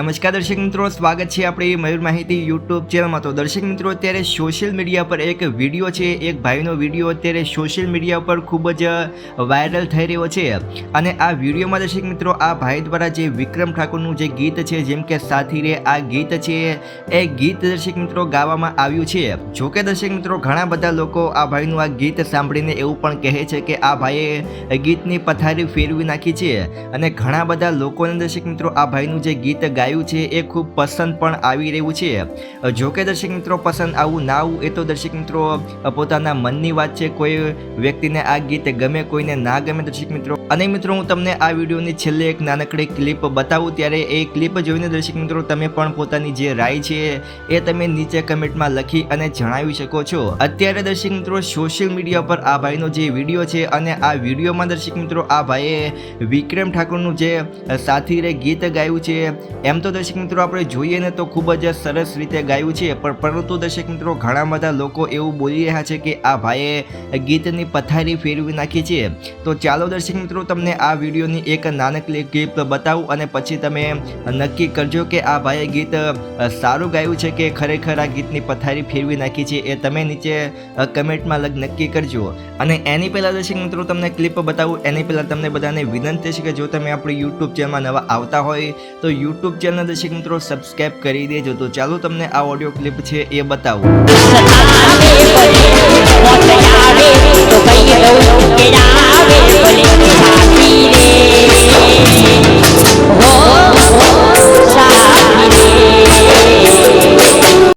નમસ્કાર દર્શક મિત્રો, સ્વાગત છે આપણી મયુર માહિતી યુટ્યુબ ચેનલમાં. તો દર્શક મિત્રો, અત્યારે સોશિયલ મીડિયા પર એક વીડિયો છે, એક ભાઈનો વીડિયો અત્યારે સોશિયલ મીડિયા પર ખૂબ જ વાયરલ થઈ રહ્યો છે. અને આ વિડીયોમાં દર્શક મિત્રો, આ ભાઈ દ્વારા જે વિક્રમ ઠાકોરનું જે ગીત છે, જેમ કે સાથી રે આ ગીત છે એ ગીત દર્શક મિત્રો ગાવામાં આવ્યું છે. જો કે દર્શક મિત્રો, ઘણા બધા લોકો આ ભાઈનું આ ગીત સાંભળીને એવું પણ કહે છે કે આ ભાઈએ ગીતની પથારી ફેરવી નાખી છે. અને ઘણા બધા લોકોને દર્શક મિત્રો, આ ભાઈનું જે ગીત ગાયું છે એ ખૂબ પસંદ પણ આવી રહ્યું છે. જો કે દર્શક મિત્રો પસંદ આવું ના આવું, એ તો દર્શક મિત્રો, પોતાના મનની વાત છે. કોઈ વ્યક્તિને આ ગીત ગમે, કોઈને ના ગમે દર્શક મિત્રો. અને મિત્રો, હું તમને આ વિડીયોની છેલ્લે એક નાનકડી ક્લિપ બતાવું, ત્યારે એ ક્લિપ જોઈને દર્શક મિત્રો, તમે પણ પોતાની જે રાય છે એ તમે નીચે કમેન્ટમાં લખી અને જણાવી શકો છો. અત્યારે દર્શક મિત્રો, સોશિયલ મીડિયા પર આ ભાઈનો જે વીડિયો છે અને આ વિડીયોમાં દર્શક મિત્રો, આ ભાઈએ વિક્રમ ઠાકોરનું જે સાથી રે ગીત ગાયું છે, એમ તો દર્શક મિત્રો, આપણે જોઈએ ને તો ખૂબ જ સરસ રીતે ગાયું છે. પણ પરંતુ દર્શક મિત્રો, ઘણા બધા લોકો એવું બોલી રહ્યા છે કે આ ભાઈએ ગીતની પથારી ફેરવી નાખી છે. તો ચાલો દર્શક મિત્રો, તમને આ વિડીયોની એક નાનકડી ક્લિપ બતાવું અને પછી તમે નક્કી કરજો કે આ ભાઈએ ગીત સારું ગાયું છે કે ખરેખર આ ગીતની પથારી ફેરવી નાખી છે એ તમે નીચે કમેન્ટમાં લગ, નક્કી કરજો. અને એની પહેલાં દર્શક મિત્રો, તમને ક્લિપ બતાવું. એની પહેલાં તમને બધાને વિનંતી છે કે જો તમે આપણી યુટ્યુબ ચેનલમાં નવા આવતા હોય તો યુટ્યુબ ચેનલ દર્શક મિત્રો સબસ્ક્રાઈબ કરી દેજો. તો ચાલો તમને આ ઓડિયો ક્લિપ છે એ બતાવું.